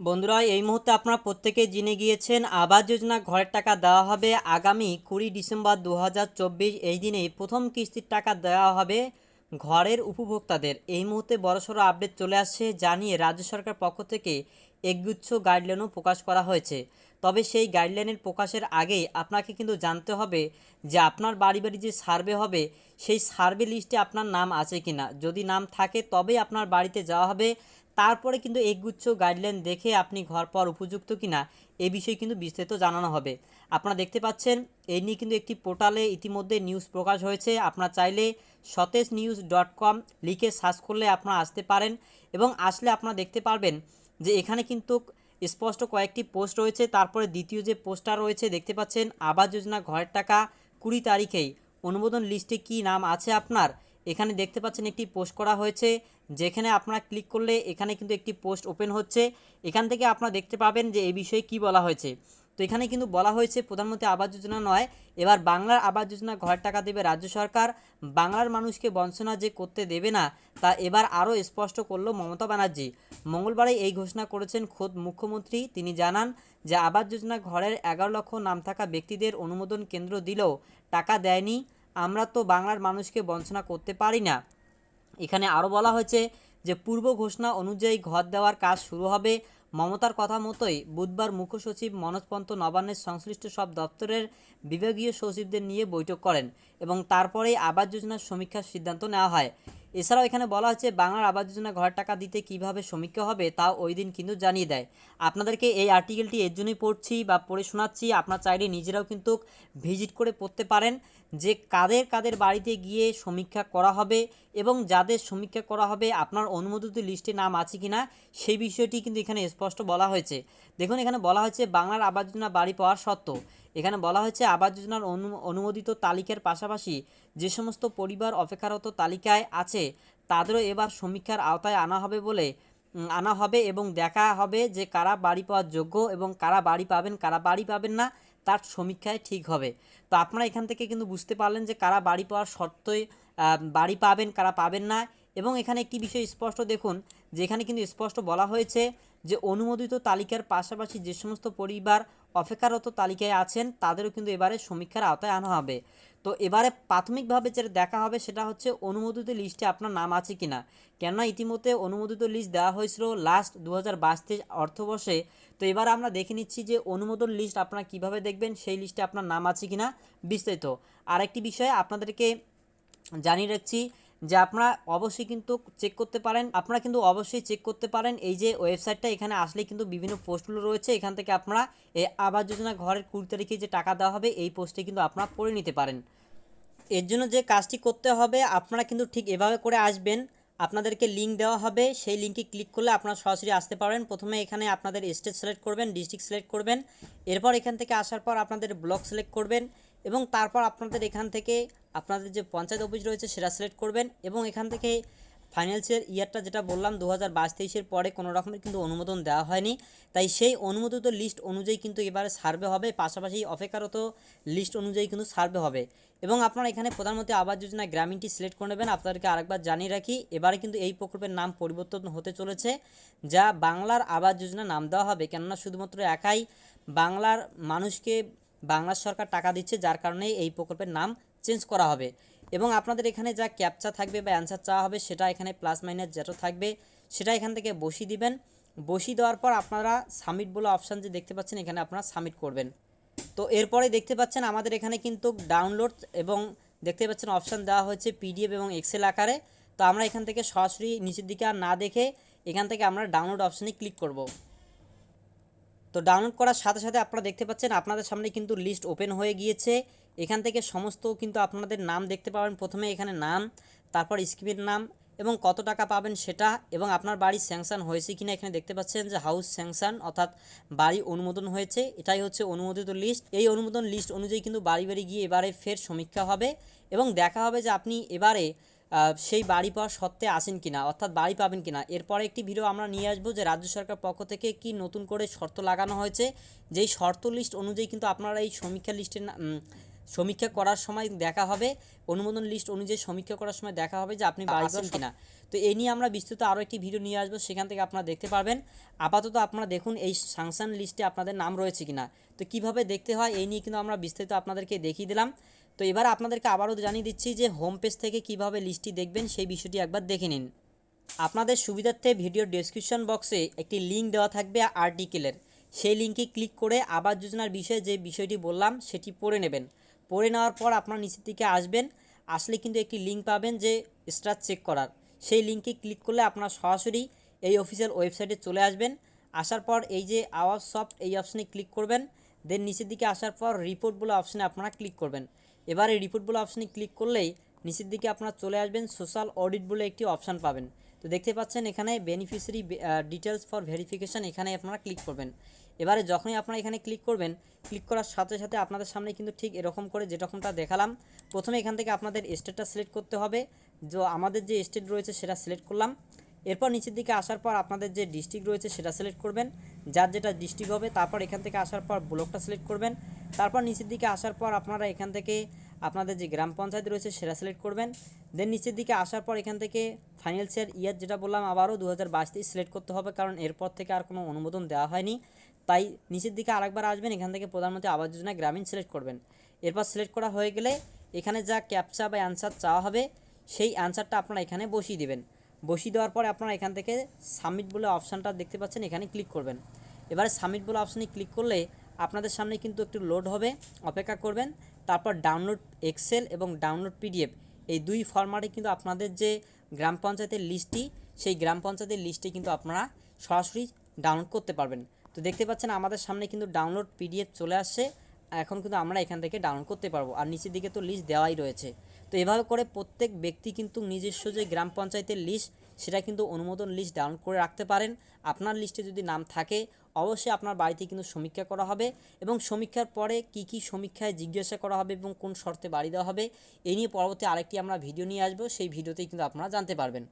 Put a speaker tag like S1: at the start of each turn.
S1: বন্ধুরা, এই মুহূর্তে আপনারা প্রত্যেকে জেনে গিয়েছেন, আবাস যোজনা ঘরের টাকা দেওয়া হবে আগামী কুড়ি ডিসেম্বর দু হাজার চব্বিশ। এই দিনে প্রথম কিস্তির টাকা দেওয়া হবে। ঘরের উপভোক্তাদের এই মুহূর্তে বড়সড় আপডেট চলে আসছে জানিয়ে রাজ্য সরকার পক্ষ থেকে একগুচ্ছ গাইডলাইনও প্রকাশ করা হয়েছে। তবে সেই গাইডলাইনের প্রকাশের আগেই আপনাকে কিন্তু জানতে হবে যে আপনার বাড়ি বাড়ি যে সার্ভে হবে, সেই সার্ভে লিস্টে আপনার নাম আছে কিনা। যদি নাম থাকে, তবেই আপনার বাড়িতে যাওয়া হবে। তারপরে কিন্তু একগুচ্ছ গাইডলাইন দেখে আপনি ঘর পাওয়ার উপযুক্ত কিনা, এ বিষয়ে কিন্তু বিস্তারিত জানানো হবে। আপনারা দেখতে পাচ্ছেন, এই নিয়ে কিন্তু একটি পোর্টালে ইতিমধ্যে নিউজ প্রকাশ হয়েছে। আপনারা চাইলে সতেজ নিউজ ডট কম লিখে সার্চ করলে আপনারা আসতে পারেন এবং আসলে আপনারা দেখতে পারবেন যে এখানে কিন্তু স্পষ্ট কয়েকটি পোস্ট রয়েছে। তারপরে দ্বিতীয় যে পোস্টটা রয়েছে, দেখতে পাচ্ছেন আবাস যোজনা ঘরের টাকা কুড়ি তারিখেই অনুমোদন লিস্টে কি নাম আছে আপনার? এখানে দেখতে পাচ্ছেন একটি পোস্ট করা হয়েছে, যেখানে আপনারা ক্লিক করলে এখানে কিন্তু একটি পোস্ট ওপেন হচ্ছে। এখান থেকে আপনারা দেখতে পাবেন যে এই বিষয়ে কি বলা হয়েছে। তো এখানে কিন্তু বলা হয়েছে প্রধানমন্ত্রী আবাস যোজনা নয়, এবার বাংলার আবাস যোজনা ঘর টাকা দেবে রাজ্য সরকার, বাংলার মানুষকে বঞ্চনা যে করতে দেবে না, তা এবার আরও স্পষ্ট করল মমতা ব্যানার্জি। মঙ্গলবারে এই ঘোষণা করেছেন খোদ মুখ্যমন্ত্রী, তিনি জানান যে আবাস যোজনা ঘরের এগারো লক্ষ নাম থাকা ব্যক্তিদের অনুমোদন কেন্দ্র দিলেও টাকা দেয়নি, আমরা তো বাংলার মানুষকে বঞ্চনা করতে পারি না। এখানে আরও বলা হয়েছে যে পূর্ব ঘোষণা অনুযায়ী ঘর দেওয়ার কাজ শুরু হবে মমতার কথা মতোই বুধবার মুখ্য সচিব মনোজ পন্ত নবান্নের সংশ্লিষ্ট সব দপ্তরের বিভাগীয় সচিবদের নিয়ে বৈঠক করেন এবং তারপরেই আবাস যোজনার সমীক্ষার সিদ্ধান্ত নেওয়া হয়। এছাড়াও এখানে বলা হচ্ছে, বাংলার আবাস যোজনা ঘর টাকা দিতে কীভাবে সমীক্ষা হবে তাও ওই দিন কিন্তু জানিয়ে দেয়। আপনাদেরকে এই আর্টিকেলটি এর জন্যই পড়ছি বা পড়ে শোনাচ্ছি, আপনার চাইলে নিজেরাও কিন্তু ভিজিট করে পড়তে পারেন যে কাদের কাদের বাড়িতে গিয়ে সমীক্ষা করা হবে এবং যাদের সমীক্ষা করা হবে, আপনার অনুমোদিত লিস্টে নাম আছে কিনা সেই বিষয়টি কিন্তু এখানে স্পষ্ট বলা হয়েছে। দেখুন, এখানে বলা হয়েছে, বাংলার আবাস যোজনা বাড়ি পাওয়ার সত্ত্বেও এখানে বলা হয়েছে আবাস যোজনার অনু, অনুমোদিত তালিকার পাশাপাশি যে সমস্ত পরিবার অপেক্ষারত তালিকায় আছে তাদেরও এবার সমীক্ষার আওতায় আনা হবে বলে আনা হবে এবং দেখা হবে যে কারা বাড়ি পাওয়ার যোগ্য এবং কারা বাড়ি পাবেন, কারা বাড়ি পাবেন না, তার সমীক্ষায় ঠিক হবে। তো আপনারা এখান থেকে কিন্তু বুঝতে পারলেন যে কারা বাড়ি পাওয়ার শর্তই বাড়ি পাবেন, কারা পাবেন না এবং এখানে একটি বিষয় স্পষ্ট দেখুন, যেখানে কিন্তু স্পষ্ট বলা হয়েছে যে অনুমোদিত তালিকার পাশাপাশি যে সমস্ত পরিবার অপেক্ষারত তালিকায় আছেন, তাদেরও কিন্তু এবারে সমীক্ষার আওতায় আনা হবে। তো এবারে প্রাথমিকভাবে যেটা দেখা হবে সেটা হচ্ছে অনুমোদিত লিস্টে আপনার নাম আছে কি না কেননা ইতিমধ্যে অনুমোদিত লিস্ট দেওয়া হয়েছিল লাস্ট দু হাজার বাইশ অর্থবর্ষে। তো এবার আমরা দেখে নিচ্ছি যে অনুমোদন লিস্ট আপনারা কীভাবে দেখবেন, সেই লিস্টে আপনার নাম আছে কিনা বিস্তারিত। আরেকটি বিষয়ে আপনাদেরকে জানিয়ে রাখছি যে আপনারা অবশ্যই কিন্তু চেক করতে পারেন। আপনারা কিন্তু অবশ্যই চেক করতে পারেন। এই যে ওয়েবসাইটটা এখানে আসলে কিন্তু বিভিন্ন পোস্টগুলো রয়েছে। এখান থেকে আপনারা এই আবাস যোজনা ঘরের কুড়ি তারিখে যে টাকা দেওয়া হবে, এই পোস্টে কিন্তু আপনারা পড়ে নিতে পারেন। এর জন্য যে কাজটি করতে হবে, আপনারা কিন্তু ঠিক এভাবে করে আসবেন। আপনাদেরকে লিঙ্ক দেওয়া হবে। সেই লিঙ্কে ক্লিক করলে আপনারা সরাসরি আসতে পারবেন। প্রথমে এখানে আপনাদের স্টেট সিলেক্ট করবেন ডিস্ট্রিক্ট সিলেক্ট করবেন। এরপর এখান থেকে আসার পর আপনাদের ব্লক সিলেক্ট করবেন। এবং তারপর আপনাদের এখান থেকে আপনাদের যে পঞ্চায়েত অফিস রয়েছে সেটা সিলেক্ট করবেন এবং এখান থেকে ফাইন্যান্সিয়াল ইয়ারটা যেটা বললাম দু হাজার বাইশ তেইশের পরে কোনো রকমের কিন্তু অনুমোদন দেওয়া হয়নি। তাই সেই অনুমোদিত লিস্ট অনুযায়ী কিন্তু এবারে সার্ভে হবে, পাশাপাশি অপেক্ষারত লিস্ট অনুযায়ী কিন্তু সার্ভে হবে। এবং আপনারা এখানে প্রধানমন্ত্রী আবাস যোজনা গ্রামীণটি সিলেক্ট করে নেবেন। আপনাদেরকে আরেকবার জানিয়ে রাখি, এবারে কিন্তু এই প্রকল্পের নাম পরিবর্তন হতে চলেছে, যা বাংলার আবাস যোজনা নাম দেওয়া হবে। কেননা শুধুমাত্র একাই বাংলার মানুষকে বাংলা সরকার টাকা দিচ্ছে, যার কারণে এই প্রকল্পের নাম চেঞ্জ করা হবে। এবং আপনাদের এখানে যা ক্যাপচা থাকবে বা অ্যান্সার চাওয়া হবে, সেটা এখানে প্লাস মাইনাস যেটা থাকবে, সেটা এখান থেকে বসিয়ে দিবেন। বসিয়ে দেওয়ার পর আপনারা সাবমিট বলে অপশান যে দেখতে পাচ্ছেন, এখানে আপনারা সাবমিট করবেন। তো এরপরে দেখতে পাচ্ছেন আমাদের এখানে কিন্তু ডাউনলোড এবং দেখতে পাচ্ছেন অপশান দেওয়া হয়েছে পিডিএফ এবং এক্সেল আকারে। তো আমরা এখান থেকে সরাসরি নিচের দিকে আর না দেখে এখান থেকে আমরা ডাউনলোড অপশানে ক্লিক করব। তো ডাউনলোড করার সাথে সাথে আপনারা দেখতে পাচ্ছেন আপনাদের সামনে কিন্তু লিস্ট ওপেন হয়ে গিয়েছে। এখান থেকে সমস্ত কিন্তু আপনাদের নাম দেখতে পাবেন। প্রথমে এখানে নাম, তারপর স্কিমের নাম এবং কত টাকা পাবেন সেটা এবং আপনার বাড়ি স্যাংশন হয়েছে কিনা এখানে দেখতে পাচ্ছেন যে হাউস স্যাংশন অর্থাৎ বাড়ি অনুমোদন হয়েছে। এটাই হচ্ছে অনুমোদিত লিস্ট এই অনুমোদন লিস্ট অনুযায়ী কিন্তু বাড়ি বাড়ি গিয়ে এবারে ফের সমীক্ষা হবে এবং দেখা হবে যে আপনি এবারে সেই বাড়ি পাওয়ার সত্ত্বে আসেন কিনা অর্থাৎ বাড়ি পাবেন কিনা এরপরে একটি ভিডিও আমরা নিয়ে আসব যে রাজ্য সরকার পক্ষ থেকে কি নতুন করে শর্ত লাগানো হয়েছে। যেই শর্ত লিস্ট অনুযায়ী কিন্তু আপনারা এই সমীক্ষা লিস্টের সমীক্ষা করার সময় দেখা হবে। অনুমোদন লিস্ট অনুযায়ী সমীক্ষা করার সময় দেখা হবে যে আপনি বাড়ি পাবেন কিনা। তো এই নিয়ে আমরা বিস্তৃত আরও একটি ভিডিও নিয়ে আসব সেখান থেকে আপনারা দেখতে পারবেন। আপাতত আপনারা দেখুন এই সাংশন লিস্টে আপনাদের নাম রয়েছে কিনা। তো কীভাবে দেখতে হয় এই নিয়ে কিন্তু আমরা বিস্তারিত আপনাদেরকে দেখিয়ে দিলাম। তো এবার আপনাদেরকে আবারও জানিয়ে দিচ্ছি যে হোম পেজ থেকে কীভাবে লিস্টটি দেখবেন, সেই বিষয়টি একবার দেখে নিন। আপনাদের সুবিধার্থে ভিডিওর ডেসক্রিপশন বক্সে একটি লিঙ্ক দেওয়া থাকবে আর্টিকেলের সেই লিঙ্কে ক্লিক করে আবাস যোজনার বিষয়ে যে বিষয়টি বললাম, সেটি পড়ে নেবেন। পড়ে নেওয়ার পর আপনার নিচের দিকে আসবেন, আসলে কিন্তু একটি লিঙ্ক পাবেন যে স্টার চেক করার। সেই লিঙ্কে ক্লিক করলে আপনার সরাসরি এই অফিসিয়াল ওয়েবসাইটে চলে আসবেন। আসার পর এই যে আওয়াজ সফট এই অপশানে ক্লিক করবেন দেন নিচের দিকে আসার পর রিপোর্ট বলে অপশানে আপনারা ক্লিক করবেন। এবার এই রিপোর্ট বলে অপশানে ক্লিক করলেই নিচের দিকে আপনারা চলে আসবেন সোশ্যাল অডিট বলে একটি অপশান পাবেন। তো দেখতে পাচ্ছেন এখানে বেনিফিশিয়ারি ডিটেলস ফর ভেরিফিকেশান এখানে আপনারা ক্লিক করবেন। এবারে যখনই আপনারা এখানে ক্লিক করবেন ক্লিক করার সাথে সাথে আপনাদের সামনে কিন্তু ঠিক এরকম করে যেরকমটা দেখালাম, প্রথমে এখান থেকে আপনাদের স্টেটটা সিলেক্ট করতে হবে। যে আমাদের যে স্টেট রয়েছে সেটা সিলেক্ট করলাম। এরপর নিচের দিকে আসার পর আপনাদের যে ডিস্ট্রিক্ট রয়েছে সেটা সিলেক্ট করবেন। যার যেটা ডিস্ট্রিক্ট হবে তারপর এখান থেকে আসার পর ব্লকটা সিলেক্ট করবেন। তারপর নিচের দিকে আসার পর আপনারা এখান থেকে আপনাদের যে গ্রাম পঞ্চায়েত রয়েছে সেটা সিলেক্ট করবেন। দেন নিচের দিকে আসার পর এখান থেকে ফাইন্যান্সিয়াল ইয়ার যেটা বললাম আবারও দু হাজার সিলেক্ট করতে হবে কারণ এরপর থেকে আর কোনো অনুমোদন দেওয়া হয়নি। তাই নিচের দিকে আরেকবার আসবেন, এখান থেকে প্রধানমন্ত্রী আবাস যোজনা গ্রামীণ সিলেক্ট করবেন। এরপর সিলেক্ট করা হয়ে গেলে এখানে যা ক্যাপচা বা অ্যান্সার চাওয়া হবে, সেই অ্যান্সারটা আপনারা এখানে বসিয়ে দেবেন। বসিয়ে দেওয়ার পরে আপনারা এখান থেকে সাবমিট বলে অপশানটা দেখতে পাচ্ছেন, এখানে ক্লিক করবেন। এবারে সাবমিট বলে অপশানে ক্লিক করলে আপনাদের সামনে কিন্তু একটু লোড হবে, অপেক্ষা করবেন, তারপর ডাউনলোড এক্সেল এবং ডাউনলোড পিডিএফ এই দুই ফরম্যাটে কিন্তু আপনাদের যে গ্রাম পঞ্চায়েতের লিস্টটি সেই গ্রাম পঞ্চায়েতের লিস্টে কিন্তু আপনারা সরাসরি ডাউনলোড করতে পারবেন। তো দেখতে পাচ্ছেন আমাদের সামনে কিন্তু ডাউনলোড পিডিএফ চলে আসছে, এখন কিন্তু আমরা এখান থেকে ডাউনলোড করতে পারব। আর নিচের দিকে তো লিস্ট দেওয়াই রয়েছে। তো এভাবে করে প্রত্যেক ব্যক্তি কিন্তু নিজস্ব যে গ্রাম পঞ্চায়েতের লিস্ট সেটা কিন্তু অনুমোদন লিস্ট ডাউনলোড করে রাখতে পারেন। আপনার লিস্টে যদি নাম থাকে, অবশ্যই আপনার বাড়িতে কিন্তু সমীক্ষা করা হবে এবং সমীক্ষার পরে কি কি সমীক্ষায় জিজ্ঞাসা করা হবে এবং কোন শর্তে বাড়ি দেওয়া হবে এই নিয়ে পরবর্তী আরেকটি আমরা ভিডিও নিয়ে আসব, সেই ভিডিওতেই কিন্তু আপনারা জানতে পারবেন।